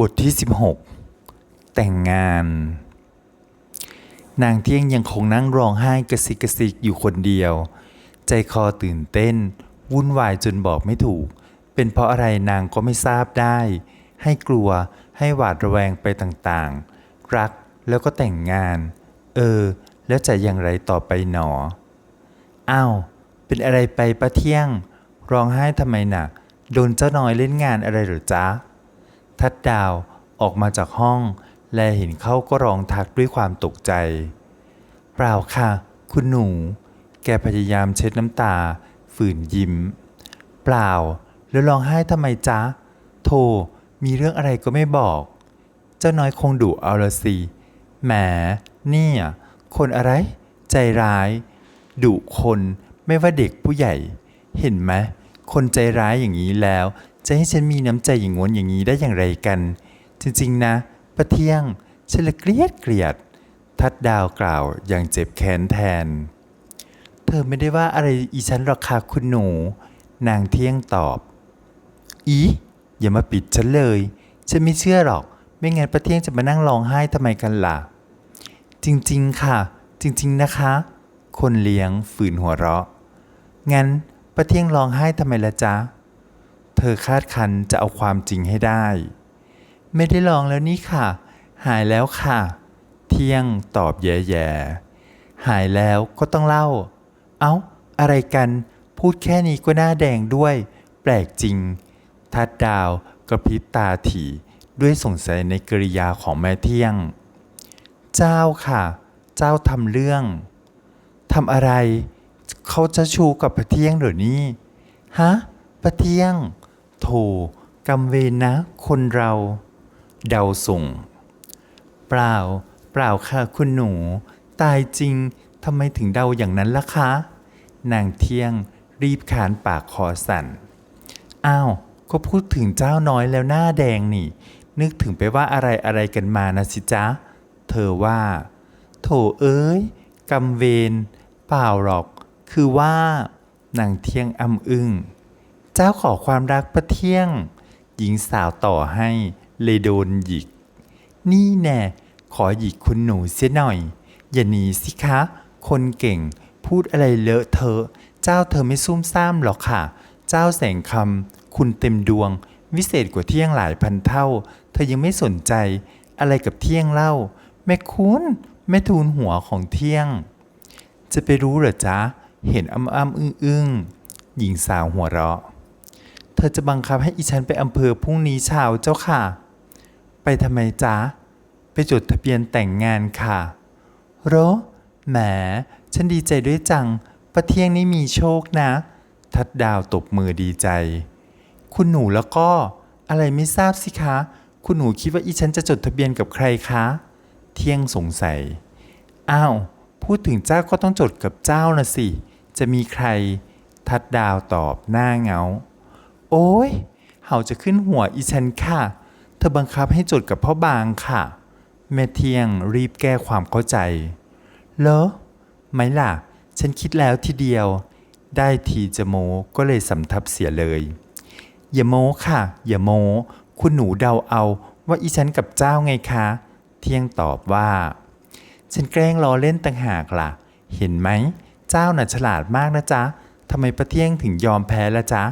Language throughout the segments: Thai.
บทที่ 16 แต่งงาน นางเที่ยงยังคงนั่งร้องไห้กระซิกกระซิกอยู่คนเดียว ใจคอตื่นเต้น วุ่นวายจนบอกไม่ถูก เป็นเพราะอะไรนางก็ไม่ทราบได้ ให้กลัวให้หวาดระแวงไปต่างๆ รักแล้วก็แต่งงาน เออ แล้วจะอย่างไรต่อไปหนออ้าวเป็นอะไรไปปะเที่ยง ร้องไห้ทำไมหน่ะโดนเจ้าน้อยเล่นงานอะไรหรือจ๊ะ ทัดดาวออกมาจากห้อง และเห็นเขาก็ร้องทักด้วยความตกใจ เปล่าค่ะ คุณหนู แกพยายามเช็ดน้ำตา ฝืนยิ้ม เปล่า แล้วร้องไห้ทำไมจ๊ะโธ่มีเรื่องอะไรก็ไม่บอก เจ้าน้อยคงดุเอาละสิ แหม เนี่ย คนอะไร ใจร้าย ดุคนไม่ว่าเด็กผู้ใหญ่ เห็นไหม คนใจร้ายอย่างนี้แล้ว จะให้ฉันมีน้ำใจอย่างงวนอย่างนี้ได้อย่างไรกัน จริงๆนะป้าเที่ยงฉันละเกลียดเกลียด ทัดดาวกล่าวอย่างเจ็บแค้นแทน เธอไม่ได้ว่าอะไรอีฉันหรอกค่ะคุณหนู นางเที่ยงตอบ อีอย่ามาปิดฉันเลย ฉันไม่เชื่อหรอก ไม่งั้นป้าเที่ยงจะมานั่งร้องไห้ทำไมกันล่ะ จริงๆค่ะ จริงๆนะคะ คนเลี้ยงฝืนหัวเราะ งั้นป้าเที่ยงร้องไห้ทำไมละจ๊ะ อคาดคันจะเอาความจริงให้ได้ ไม่ได้ลองแล้วนี่ค่ะ หายแล้วค่ะ เที่ยงตอบแย่ๆ หายแล้วก็ต้องเล่า เอ้า อะไรกัน พูดแค่นี้ก็หน้าแดงด้วย แปลกจริง ทัดดาวกระพริบตาถี่ด้วยสงสัยในกริยาของแม่เที่ยง เจ้าค่ะ เจ้าทำเรื่องทำอะไร เขาจะชูกับพระเที่ยงเหรือนี่ ฮะ พระเที่ยง โถกำเวนะคนเรา เดาส่ง เปล่า เปล่าค่ะคุณหนู ตายจริงทำไมถึงเดาอย่างนั้นล่ะคะ นางเที่ยงรีบขานปากคอสั่น อ้าว ก็พูดถึงเจ้าน้อยแล้วหน้าแดงนี่ นึกถึงไปว่าอะไรอะไรกันมานะสิจ๊ะ เธอว่า โถเอ้ยกำเวรเปล่าหรอก คือว่า นางเที่ยงอำอึ้ง เจ้าขอความรักประเที่ยง หญิงสาวต่อให้เลยโดนหยิก นี่แน่ขอหยิกคุณหนูเสียหน่อย อย่าหนีสิคะ คนเก่งพูดอะไรเลอะเทอะ เจ้าเธอไม่ซุ่มซ่ามหรอกค่ะ เจ้าแสงคำคุณเต็มดวง วิเศษกว่าเที่ยงหลายพันเท่า เธอยังไม่สนใจ อะไรกับเที่ยงเล่า แม่คุณแม่ทูลหัวของเที่ยง จะไปรู้เหรอจ๊ะ เห็นอ้ำอ้ำอึ้งอึ้งหญิงสาวหัวเราะ เธอจะบังคับให้อีฉันไปอำเภอพรุ่งนี้เช้าเจ้าค่ะ ไปทำไมจ๊ะ ไปจดทะเบียนแต่งงานค่ะโรแหม ฉันดีใจด้วยจังประเที่ยงนี่มีโชคนะ ทัดดาวตบมือดีใจ คุณหนูแล้วก็ อะไรไม่ทราบสิคะ คุณหนูคิดว่าอีฉันจะจดทะเบียนกับใครคะ เที่ยงสงสัย อ้าว พูดถึงเจ้าก็ต้องจดกับเจ้านะสิ จะมีใคร ทัดดาวตอบหน้าเงา โอ้ยเห่าจะขึ้นหัวอีฉันค่ะ เธอบังคับให้จดกับพ่อบางค่ะ แม่เที่ยงรีบแก้ความเข้าใจ เหรอไหมล่ะ ฉันคิดแล้วทีเดียว ได้ทีจะโมก็เลยสำทับเสียเลย อย่าโมค่ะ อย่าโม คุณหนูเดาเอาว่าอีฉันกับเจ้าไงคะ เที่ยงตอบว่า ฉันแกล้งล้อเล่นต่างหากล่ะ เห็นไหม เจ้าน่ะฉลาดมากนะจ๊ะทำไมประเที่ยงถึงยอมแพ้ละจ๊ะ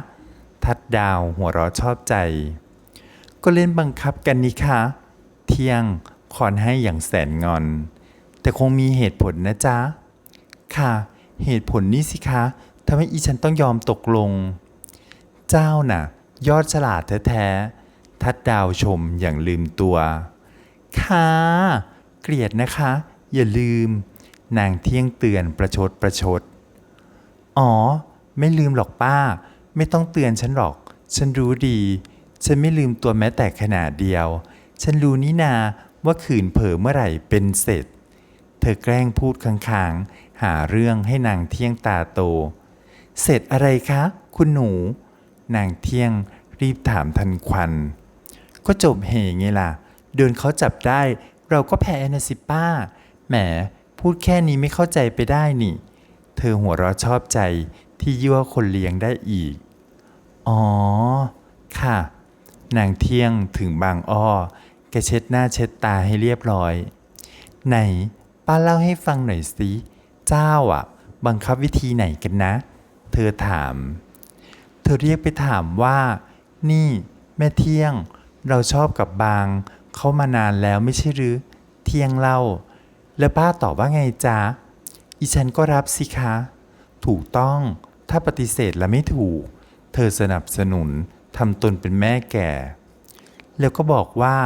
ทัดดาวหัวเราะชอบใจ ก็เล่นบังคับกันนี่คะเที่ยงคอนให้อย่างแสนงอน แต่คงมีเหตุผลนะจ๊ะ ค่ะ เหตุผลนี่สิคะทำให้อีฉันต้องยอมตกลง เจ้าน่ะ ยอดฉลาดแท้ๆทัดดาวชมอย่างลืมตัว ค่ะ เกลียดนะคะ อย่าลืม นางเที่ยงเตือนประชดประชด อ๋อ ไม่ลืมหรอกป้า ไม่ต้องเตือนฉันหรอก ฉันรู้ดี ฉันไม่ลืมตัวแม้แต่ขนาดเดียว ฉันรู้นี่นาว่าขืนเผลอเมื่อไหร่เป็นเสร็จ เธอแกล้งพูดค้างๆ หาเรื่องให้นางเที่ยงตาโต เสร็จอะไรคะ คุณหนู นางเที่ยงรีบถามทันควัน ก็จบเหงไงล่ะ เดินเขาจับได้ เราก็แพ้นะสิป้า แหม พูดแค่นี้ไม่เข้าใจไปได้นี่ เธอหัวเราะชอบใจที่ยั่วคนเลี้ยงได้อีก อ๋อ ค่ะ นางเที่ยงถึงบางอ้อ แกเช็ดหน้าเช็ดตาให้เรียบร้อย ไหน ป้าเล่าให้ฟังหน่อยสิ เจ้าอะ บังคับวิธีไหนกันนะ เธอถาม เธอเรียกไปถามว่า นี่ แม่เที่ยง เราชอบกับบาง เขามานานแล้วไม่ใช่หรือ เที่ยงเล่า แล้วป้าตอบว่าไงจ๊ะอีฉันก็รับสิคะ ถูกต้อง ถ้าปฏิเสธแล้วไม่ถูก เธอสนับสนุนทำตนเป็นแม่แก่ แล้วก็บอกว่า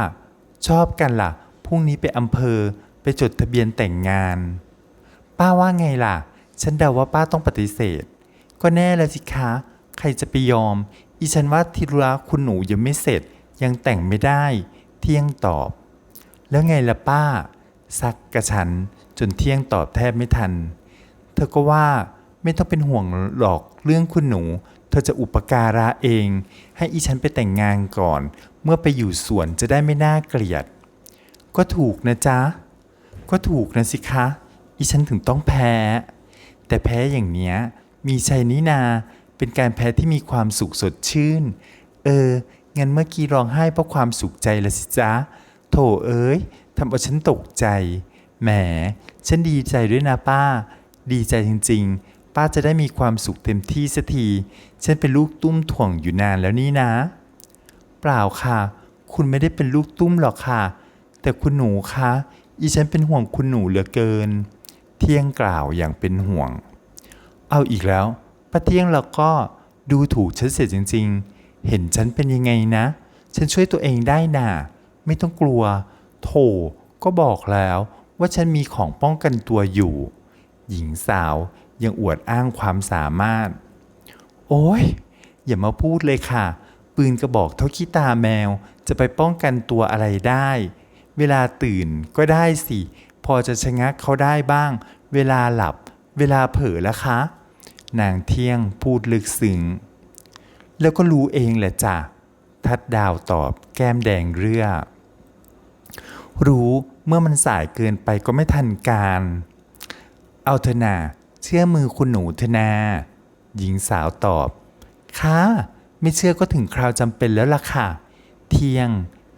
ชอบกันล่ะพรุ่งนี้ไปอำเภอไปจดทะเบียนแต่งงาน ป้าว่าไงล่ะ ฉันเดาว่าป้าต้องปฏิเสธ ก็แน่แล้วสิคะ ใครจะไปยอม อีฉันว่าธิระคุณหนูยังไม่เสร็จ ยังแต่งไม่ได้ เที่ยงตอบ แล้วไงล่ะป้า ซักกระฉันจนเที่ยงตอบแทบไม่ทัน เธอก็ว่าไม่ต้องเป็นห่วงหรอกเรื่องคุณหนู อจะอุปการะเอง ให้อีฉันไปแต่งงานก่อน เมื่อไปอยู่สวนจะได้ไม่น่าเกลียด ก็ถูกนะจ๊ะ ก็ถูกนะสิคะ อีฉันถึงต้องแพ้ แต่แพ้อย่างเนี้ย มีชัยนินา เป็นการแพ้ที่มีความสุขสดชื่น เออ งั้นเมื่อกี้ร้องไห้เพราะความสุขใจละสิจ๊ะ โถเอ้ยทำเอาฉันตกใจ แหม ฉันดีใจด้วยนะป้า ดีใจจริง ๆ ป้าจะได้มีความสุขเต็มที่สักทีฉันเป็นลูกตุ้มถ่วงอยู่นานแล้วนี่นะ เปล่าค่ะ คุณไม่ได้เป็นลูกตุ้มหรอกค่ะ แต่คุณหนูคะอีฉันเป็นห่วงคุณหนูเหลือเกิน เที่ยงกล่าวอย่างเป็นห่วง เอาอีกแล้วป้าเที่ยงเราก็ดูถูกฉันเสียจริง ๆ เห็นฉันเป็นยังไงนะ ฉันช่วยตัวเองได้น่ะ ไม่ต้องกลัว โถ ก็บอกแล้วว่าฉันมีของป้องกันตัวอยู่ หญิงสาว ยังอวดอ้างความสามารถ โอ้ย อย่ามาพูดเลยค่ะ ปืนกระบอกเท่าขี้ตาแมว จะไปป้องกันตัวอะไรได้ เวลาตื่นก็ได้สิ พอจะชะงักเขาได้บ้าง เวลาหลับ เวลาเผลอละคะ นางเที่ยงพูดลึกซึ้งแล้วก็รู้เองแหละจ้ะ ทัดดาวตอบแก้มแดงเรือรู้เมื่อมันสายเกินไปก็ไม่ทันการ เอาเถอะนา ชื่อมือคุณหนูเถนา หญิงสาวตอบ ค่ะ ไม่เชื่อก็ถึงคราวจำเป็นแล้วล่ะค่ะ เที่ยง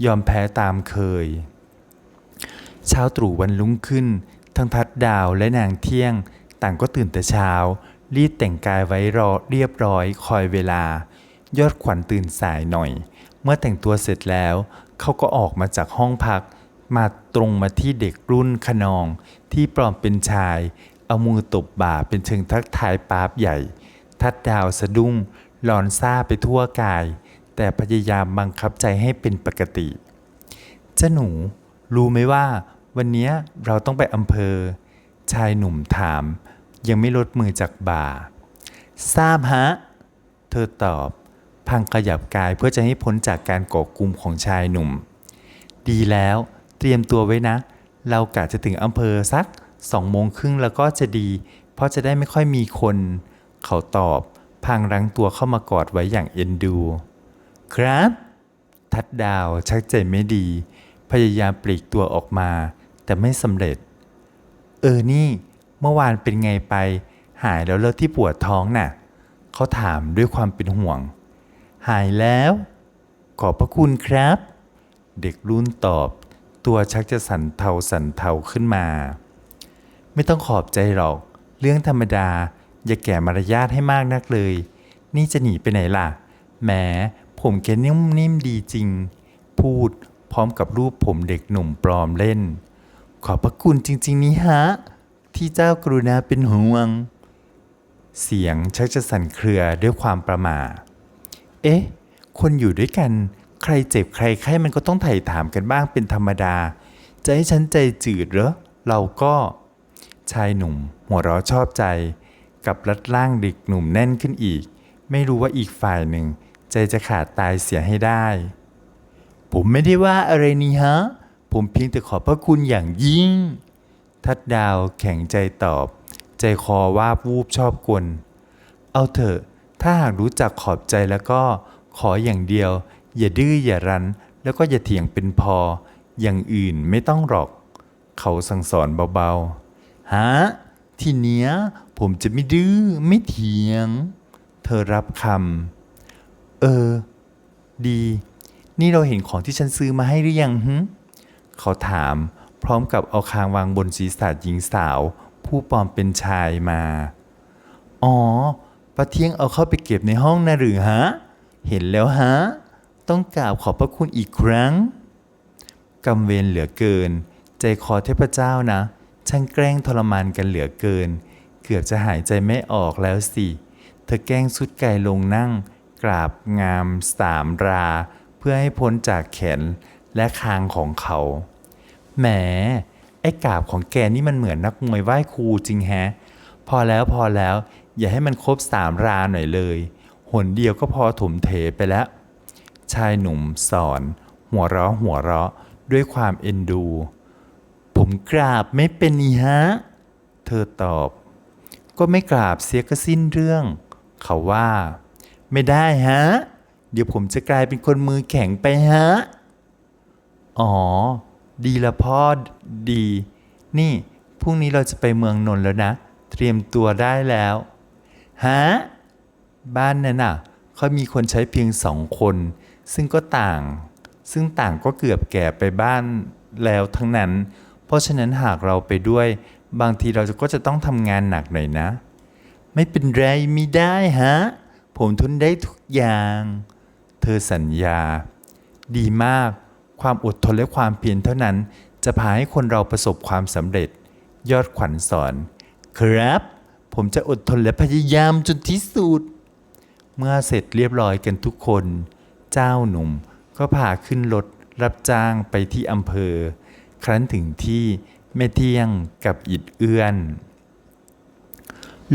ยอมแพ้ตามเคย เช้าตรู่วันรุ่งขึ้น ทั้งทัดดาวและนางเที่ยง ต่างก็ตื่นแต่เช้า รีดแต่งกายไว้รอเรียบร้อยคอยเวลา ยอดขวัญตื่นสายหน่อย เมื่อแต่งตัวเสร็จแล้วเขาก็ออกมาจากห้องพัก มาตรงมาที่เด็กรุ่นขนองที่ปลอมเป็นชาย เอามือตบบ่าเป็นเชิงทักทายปาบใหญ่ ทัดดาวสะดุ้งหลอนซาไปทั่วกาย แต่พยายามบังคับใจให้เป็นปกติเจ้าหนู รู้ไหมว่า วันนี้เราต้องไปอำเภอ ชายหนุ่มถาม ยังไม่ลดมือจากบ่า ทราบฮะ เธอตอบ พังขยับกายเพื่อจะให้พ้นจากการก่อกลุ่มของชายหนุ่ม ดีแล้ว เตรียมตัวไว้นะ เรากะจะถึงอำเภอสัก สองโมงครึ่งแล้วก็จะดี เพราะจะได้ไม่ค่อยมีคน เขาตอบพังรั้งตัวเข้ามากอดไว้อย่างเอ็นดู ครับ ทัดดาวชักใจไม่ดี พยายามปลีกตัวออกมา แต่ไม่สำเร็จ เออนี่ เมื่อวานเป็นไงไป หายแล้วเลิกที่ปวดท้องน่ะ เขาถามด้วยความเป็นห่วง หายแล้ว ขอบพระคุณครับ เด็กรุ่นตอบ ตัวชักจะสั่นเทาสั่นเทาขึ้นมา ไม่ต้องขอบใจหรอก เรื่องธรรมดา อย่าแก่มารยาทให้มากนักเลย นี่จะหนีไปไหนล่ะ แหม ผมแกนิ่มนิ่มดีจริง พูดพร้อมกับรูปผมเด็กหนุ่มปลอมเล่น ขอบพระคุณจริง ๆ นี่ฮะ ที่เจ้ากรุณาเป็นห่วง เสียงชักจะสั่นเครือด้วยความประหม่าเอ๊ะ คนอยู่ด้วยกัน ใครเจ็บใครไข้มันก็ต้องไถ่ถามกันบ้างเป็นธรรมดา จะให้ฉันใจจืดเหรอ เราก็ ชายหนุ่ม หัวเราะชอบใจ กับรัดร่างเด็กหนุ่มแน่นขึ้นอีก ไม่รู้ว่าอีกฝ่ายหนึ่ง ใจจะขาดตายเสียให้ได้ ผมไม่ได้ว่าอะไรนี่ฮะ ผมเพียงแต่ขอบพระคุณอย่างยิ่ง ทัดดาวแข็งใจตอบ ใจคอว่าวูบชอบกลเอาเถอะ ถ้าหากรู้จักขอบใจแล้วก็ขออย่างเดียว อย่าดื้ออย่ารั้น แล้วก็อย่าเถียงเป็นพอ อย่างอื่นไม่ต้องหรอก เขาสั่งสอนเบาๆ ฮะทีเนี้ยผมจะไม่ดื้อไม่เถียง เธอรับคำเออ ดี นี่เราเห็นของที่ฉันซื้อมาให้หรือยังหึเขาถามพร้อมกับเอาคางวางบนศีรษะหญิงสาว ผู้ปลอมเป็นชายมา อ๋อป้าเทียงเอาเข้าไปเก็บในห้องนะหรือฮะ เห็นแล้วฮะ ต้องกราบขอบพระคุณอีกครั้งกำเวรเหลือเกิน ใจคอเทพเจ้านะ ช่างแกล้งทรมานกันเหลือเกิน เกือบจะหายใจไม่ออกแล้วสิ เธอแกล้งสุดไกลลงนั่ง กราบงามสามรา เพื่อให้พ้นจากแขนและคางของเขา แหม ไอ้กราบของแกนี่มันเหมือนนักมวยไหว้ครูจริงแฮะ พอแล้วพอแล้ว อย่าให้มันครบสามราหน่อยเลยหนเดียวก็พอถมเทไปแล้ว ชายหนุ่มสอน หัวเราะหัวเราะด้วยความเอ็นดู ผมกราบไม่เป็นนีฮะ เธอตอบ ก็ไม่กราบเสียก็สิ้นเรื่อง เขาว่า ไม่ได้ฮะ เดี๋ยวผมจะกลายเป็นคนมือแข็งไปฮะ อ๋อ ดีละพ่อดี นี่พรุ่งนี้เราจะไปเมืองนนท์แล้วนะ เตรียมตัวได้แล้วฮะบ้านนั้นน่ะเขามีคนใช้เพียงสองคน ซึ่งก็ต่าง ซึ่งต่างก็เกือบแก่ไปบ้านแล้วทั้งนั้น เพราะฉะนั้นหากเราไปด้วย บางทีเราก็จะต้องทำงานหนักหน่อยนะ ไม่เป็นไรไม่ได้ฮะ ผมทนได้ทุกอย่าง เธอสัญญา ดีมาก ความอดทนและความเพียรเท่านั้น จะพาให้คนเราประสบความสำเร็จ ยอดขวัญสอน ครับ ผมจะอดทนและพยายามจนที่สุด เมื่อเสร็จเรียบร้อยกันทุกคน เจ้าหนุ่มก็พาขึ้นรถรับจ้างไปที่อำเภอ ครั้นถึงที่แม่เที่ยงกับอิดเอื้อน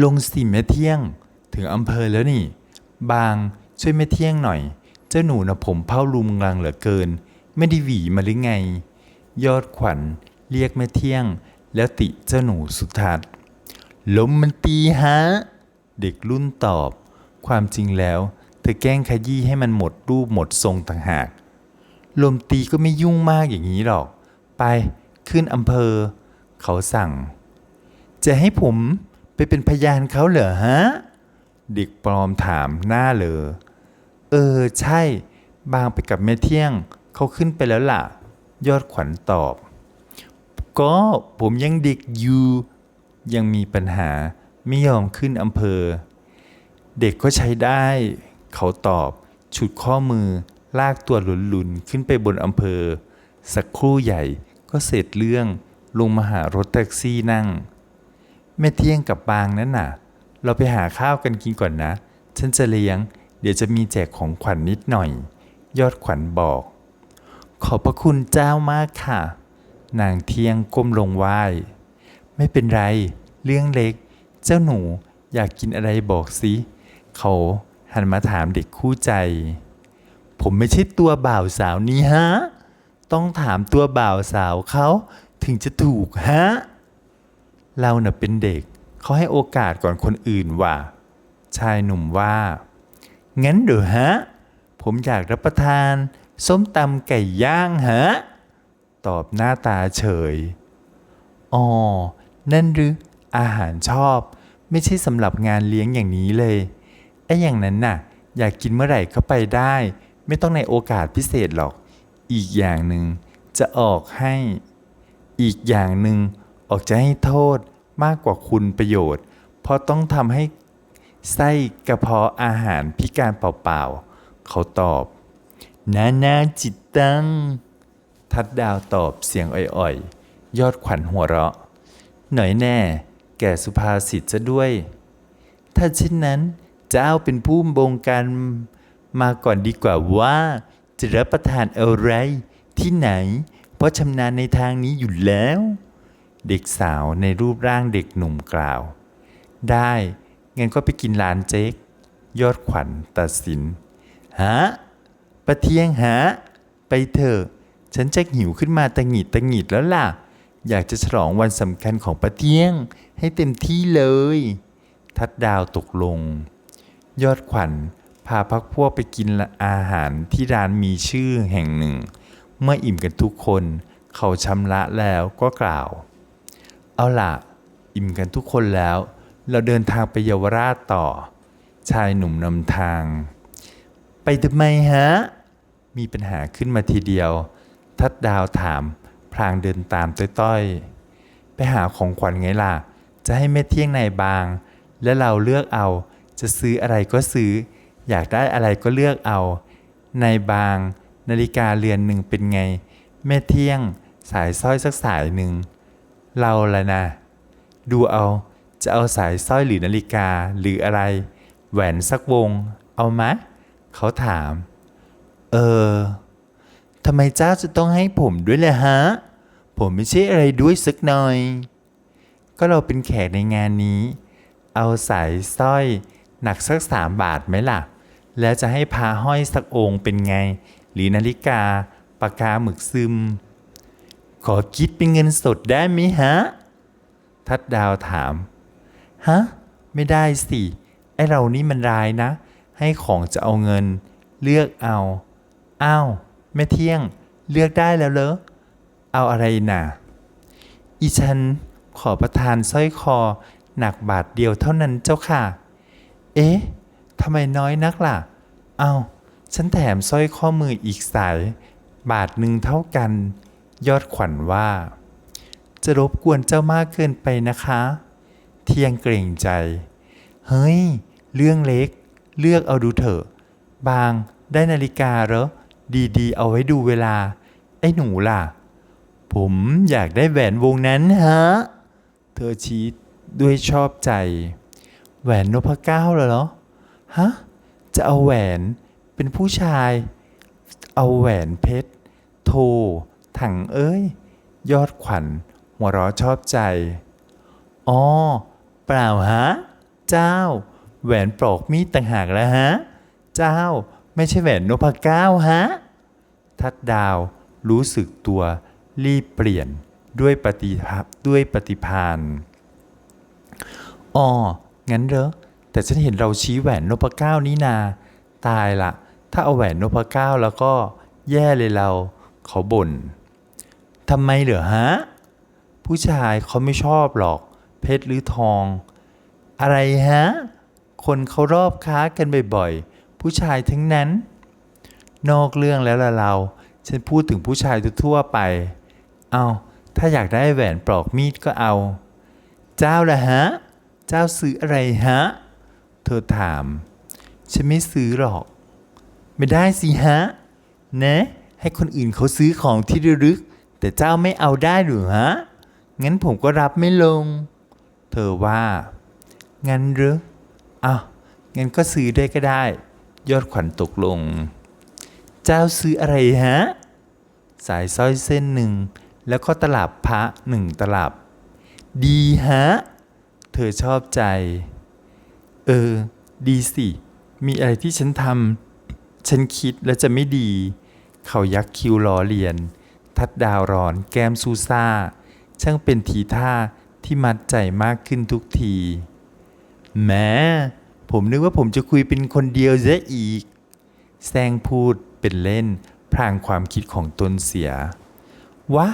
ลงสิแม่เที่ยงถึงอำเภอแล้วนี่ บางช่วยแม่เที่ยงหน่อย เจ้าหนูนะผมเผ้าลุมรังเหลือเกิน ไม่ได้หวีมาหรือไง ยอดขวัญเรียกแม่เที่ยง แล้วติเจ้าหนูสุทัศน์ลมมันตีฮะ เด็กรุ่นตอบ ความจริงแล้ว เธอแกล้งขยี้ให้มันหมดรูปหมดทรงต่างหาก ลมตีก็ไม่ยุ่งมากอย่างนี้หรอก ไปขึ้นอำเภอ เขาสั่ง จะให้ผมไปเป็นพยานเขาเหรอฮะ เด็กปลอมถามหน้าเลยเออใช่ บางไปกับแม่เที่ยงเขาขึ้นไปแล้วล่ะ ยอดขวัญตอบ ก็ผมยังเด็กอยู่ ยังมีปัญหาไม่ยอมขึ้นอำเภอ เด็กก็ใช้ได้ เขาตอบ ฉุดข้อมือลากตัวหลุนๆ ขึ้นไปบนอำเภอ สักครู่ใหญ่ก็เสร็จเรื่องลงมาหารถแท็กซี่นั่ง แม่เที่ยงกับบางนั่นน่ะ เราไปหาข้าวกันกินก่อนนะ ฉันจะเลี้ยง เดี๋ยวจะมีแจกของขวัญนนิดหน่อย ยอดขวัญบอก ขอบพระคุณเจ้ามากค่ะ นางเที่ยงก้มลงไหว้ ไม่เป็นไร เรื่องเล็ก เจ้าหนูอยากกินอะไรบอกสิ เขาหันมาถามเด็กคู่ใจ ผมไม่ใช่ตัวบ่าวสาวนี่ฮะ ต้องถามตัวบ่าวสาวเขาถึงจะถูกฮะ เราเน่ะเป็นเด็กเขาให้โอกาสก่อนคนอื่นว่ะ ชายหนุ่มว่า งั้นเดี๋ยวฮะ ผมอยากรับประทาน ส้มตำไก่ย่างฮะ ตอบหน้าตาเฉย อ๋อ นั่นหรืออาหารชอบ ไม่ใช่สำหรับงานเลี้ยงอย่างนี้เลย ไอ้อย่างนั้นน่ะ อยากกินเมื่อไหร่ก็ไปได้ ไม่ต้องในโอกาสพิเศษหรอก อีกอย่างหนึ่งจะออกให้ อีกอย่างหนึ่งออกจะให้โทษมากกว่าคุณประโยชน์ เพราะต้องทำให้ไส้กระเพาะอาหารพิการเปล่าๆ เขาตอบ นานาจิตตัง ทัดดาวตอบเสียงอ่อยๆ ยอดขวัญหัวเราะ หน่อยแน่ แก่สุภาษิตซะด้วย ถ้าเช่นนั้นเจ้าเป็นผู้บงการมาก่อนดีกว่าว่า จะรับประทานอะไร ที่ไหน เพราะชำนาญในทางนี้อยู่แล้ว เด็กสาวในรูปร่างเด็กหนุ่มกล่าว ได้งั้นก็ไปกินร้านเจ๊ก ยอดขวัญตัดสินฮะปะเทียงฮะไปเถอะฉันจะหิวขึ้นมาตะหงิดตะหงิดแล้วล่ะ อยากจะฉลองวันสำคัญของปะเทียง ให้เต็มที่เลย ทัดดาวตกลง ยอดขวัญ พาพักพวกไปกินอาหารที่ร้านมีชื่อแห่งหนึ่ง เมื่ออิ่มกันทุกคน เขาชำระแล้วก็กล่าว เอาล่ะ อิ่มกันทุกคนแล้ว เราเดินทางไปเยาวราชต่อ ชายหนุ่มนำทาง ไปทำไมฮะ มีปัญหาขึ้นมาทีเดียว ทัดดาวถาม พลางเดินตามต้อยๆ ไปหาของขวัญไงล่ะ จะให้แม่เที่ยงนายบาง และเราเลือกเอาจะซื้ออะไรก็ซื้อ อยากได้อะไรก็เลือกเอา ในบางนาฬิกาเรือนหนึ่งเป็นไงแม่เที่ยงสายสร้อยสักสายหนึ่ง เราละนะ ดูเอาจะเอาสายสร้อยหรือนาฬิกาหรืออะไร แหวนสักวง เอามะ เขาถาม เออทำไมเจ้าจะต้องให้ผมด้วยล่ะฮะ ผมไม่ใช่อะไรด้วยสักหน่อย ก็เราเป็นแขกในงานนี้ เอาสายสร้อยหนักสักสามบาทไหมล่ะ แล้วจะให้พาห้อยสักองค์เป็นไง หรือนาฬิกาปากกาหมึกซึม ขอคิดเป็นเงินสดได้ไหมฮะ ทัดดาวถาม ฮะ ไม่ได้สิ ไอเรานี่มันรายนะ ให้ของจะเอาเงิน เลือกเอา อ้าวแม่เที่ยง เลือกได้แล้วเหรอ เอาอะไรน่ะ อีฉันขอประทานสร้อยคอหนักบาทเดียวเท่านั้นเจ้าค่ะ เอ๊ะ ทำไมน้อยนักล่ะ เอาฉันแถมสร้อยข้อมืออีกสาย บาทหนึ่งเท่ากัน ยอดขวัญว่า จะรบกวนเจ้ามากเกินไปนะคะ เที่ยงเกรงใจ เฮ้ย เรื่องเล็ก เลือกเอาดูเถอะ บางได้นาฬิกาเหรอ ดีๆ เอาไว้ดูเวลา ไอ้หนูล่ะ ผมอยากได้แหวนวงนั้นฮะ เธอชี้ด้วยชอบใจ แหวนนพเก้าเหรอ ฮะ จะเอาแหวนเป็นผู้ชาย เอาแหวนเพชร โท ถังเอ้ย ยอดขวัญหัวเราะชอบใจอ๋อเปล่าฮะ เจ้า แหวนปลอกมีดต่างหากแล้วฮะ เจ้าไม่ใช่แหวนนพก้าวฮะ ทัดดาวรู้สึกตัวรีบเปลี่ยนด้วยปฏิภาด้วยปฏิพานอ๋องั้นเหรอ แต่ฉันเห็นเราชี้แหวนนพเก้านี่นา ตายละ ถ้าเอาแหวนนพเก้าแล้วก็แย่เลยเรา เขาบ่นทำไมเหรอฮะ ผู้ชายเขาไม่ชอบหรอก เพชรหรือทอง อะไรฮะ คนเขารอบค้ากันบ่อยๆ ผู้ชายทั้งนั้น นอกเรื่องแล้วละเรา ฉันพูดถึงผู้ชายทั่วไป เอาถ้าอยากได้แหวนปลอกมีดก็เอา เจ้าละฮะ เจ้าซื้ออะไรฮะ เธอถาม ฉันไม่ซื้อหรอก ไม่ได้สิฮะ นะ ให้คนอื่นเขาซื้อของที่ระลึก แต่เจ้าไม่เอาได้หรือฮะ งั้นผมก็รับไม่ลง เธอว่า งั้นหรืออ้างั้นก็ซื้อได้ก็ได้ ยอดขวัญตกลง เจ้าซื้ออะไรฮะ สายสร้อยเส้นหนึ่ง แล้วก็ตลับพระหนึ่งตลับ ดีฮะ เธอชอบใจ เออ ดีสิ มีอะไรที่ฉันทำฉันคิดแล้วจะไม่ดี เขายักคิ้วล้อเลียน ทัดดาวร้อนแก้มซูซ่า ช่างเป็นทีท่าที่มัดใจมากขึ้นทุกทีแม้ผมนึกว่าผมจะคุยเป็นคนเดียวซะอีก แซงพูดเป็นเล่น พรางความคิดของตนเสีย วะ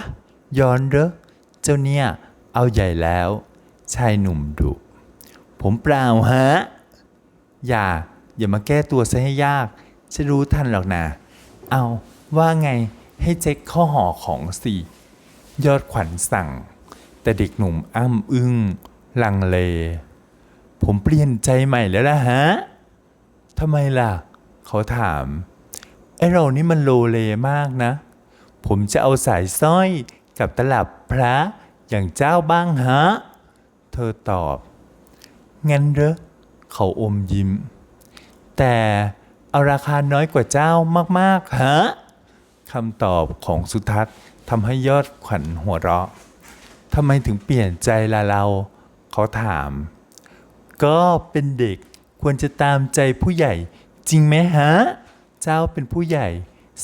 ย้อนเหรอเจ้าเนี่ย เอาใหญ่แล้ว ชายหนุ่มดุ ผมเปล่าฮะ อย่า อย่ามาแก้ตัวซะให้ยากฉันรู้ทันหรอกนะ เอาว่าไงให้เจ๊กข้อห่อของสิยอดขวัญสั่ง แต่เด็กหนุ่มอ้ำอึ้ง ลังเล ผมเปลี่ยนใจใหม่แล้วล่ะฮะทำไมล่ะ เขาถามไอเรานี่มันโลเลมากนะ ผมจะเอาสายสร้อยกับตลับพระอย่างเจ้าบ้างฮะ เธอตอบ งั้นเหรอเขาอมยิ้ม แต่เอาราคาน้อยกว่าเจ้ามากๆฮะคำตอบของสุทัศน์ทำให้ยอดขวัญหัวเราะทำไมถึงเปลี่ยนใจละเรา เขาถาม ก็เป็นเด็กควรจะตามใจผู้ใหญ่ จริงไหมฮะ เจ้าเป็นผู้ใหญ่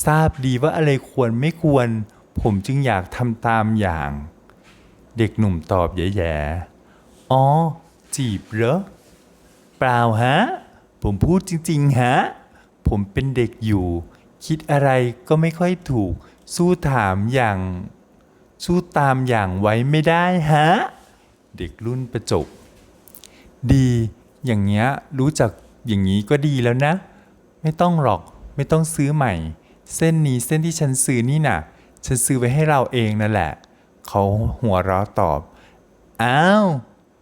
ทราบดีว่าอะไรควรไม่ควร ผมจึงอยากทำตามอย่าง เด็กหนุ่มตอบแย่ๆอ๋อ จีบเหรอ เปล่าฮะ ผมพูดจริง ๆ ฮะ ผมเป็นเด็กอยู่ คิดอะไรก็ไม่ค่อยถูก สู้ถามอย่าง สู้ตามอย่างไว้ไม่ได้ฮะ เด็กรุ่นประจบ ดี อย่างเงี้ยรู้จักอย่างนี้ก็ดีแล้วนะ ไม่ต้องหรอกไม่ต้องซื้อใหม่ เส้นนี้เส้นที่ฉันซื้อนี่น่ะ ฉันซื้อไว้ให้เราเองนั่นแหละ เขาหัวเราะตอบ อ้าว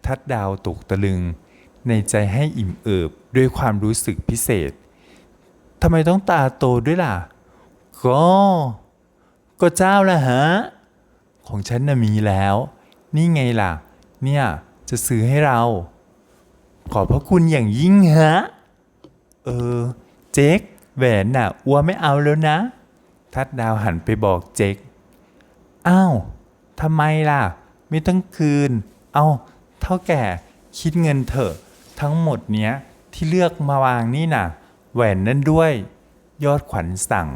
ทัดดาวตกตะลึง ในใจให้อิ่มเอิบด้วยความรู้สึกพิเศษทำไมต้องตาโตด้วยล่ะ ก็ ก็เจ้าละฮะ ของฉันน่ะมีแล้ว นี่ไงล่ะ เนี่ย จะซื้อให้เรา ขอบพระคุณอย่างยิ่งฮะ เออ เจ๊กแหวนน่ะ อัวไม่เอาแล้วนะ ทัดดาวหันไปบอกเจ๊กอ้าวทำไมล่ะ ไม่ต้องคืน เอา เท่าแก่คิดเงินเถอะ ทั้งหมดเนี้ยที่เลือกมาวางนี่น่ะ แหวนนั่นด้วย ยอดขวัญสั่ง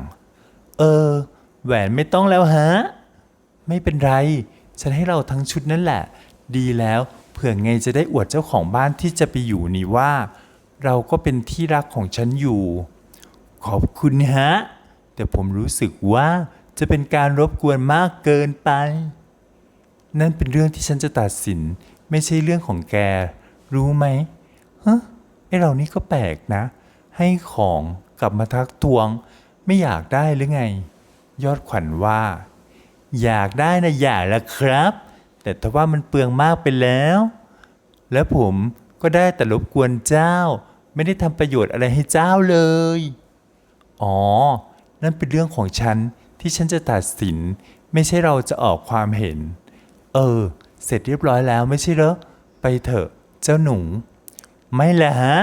เออ แหวนไม่ต้องแล้วฮะ ไม่เป็นไร ฉันให้เราทั้งชุดนั่นแหละ ดีแล้ว เผื่อไงจะได้อวดเจ้าของบ้านที่จะไปอยู่นี่ว่า เราก็เป็นที่รักของฉันอยู่ ขอบคุณฮะ แต่ผมรู้สึกว่าจะเป็นการรบกวนมากเกินไป นั่นเป็นเรื่องที่ฉันจะตัดสิน ไม่ใช่เรื่องของแก รู้ไหมฮะไอเรานี่ก็แปลกนะ ให้ของกลับมาทักทวง ไม่อยากได้หรือไง ยอดขวัญว่า อยากได้นะอยากล้วครับ แต่ถ้าว่ามันเปลืองมากไปแล้ว และผมก็ได้แต่รบกวนเจ้า ไม่ได้ทำประโยชน์อะไรให้เจ้าเลย อ๋อ นั่นเป็นเรื่องของฉันที่ฉันจะตัดสิน ไม่ใช่เราจะออกความเห็น เออ เสร็จเรียบร้อยแล้วไม่ใช่เหรอ ไปเถอะเจ้าหนู ไม่ละฮะ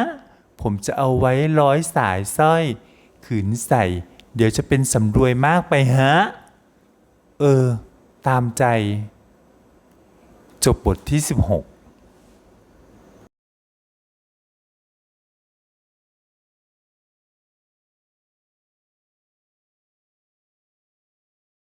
ผมจะเอาไว้ร้อยสายสร้อย ขืนใส่ เดี๋ยวจะเป็นสำรวยมากไปฮะ เออ ตามใจ จบบทที่ 16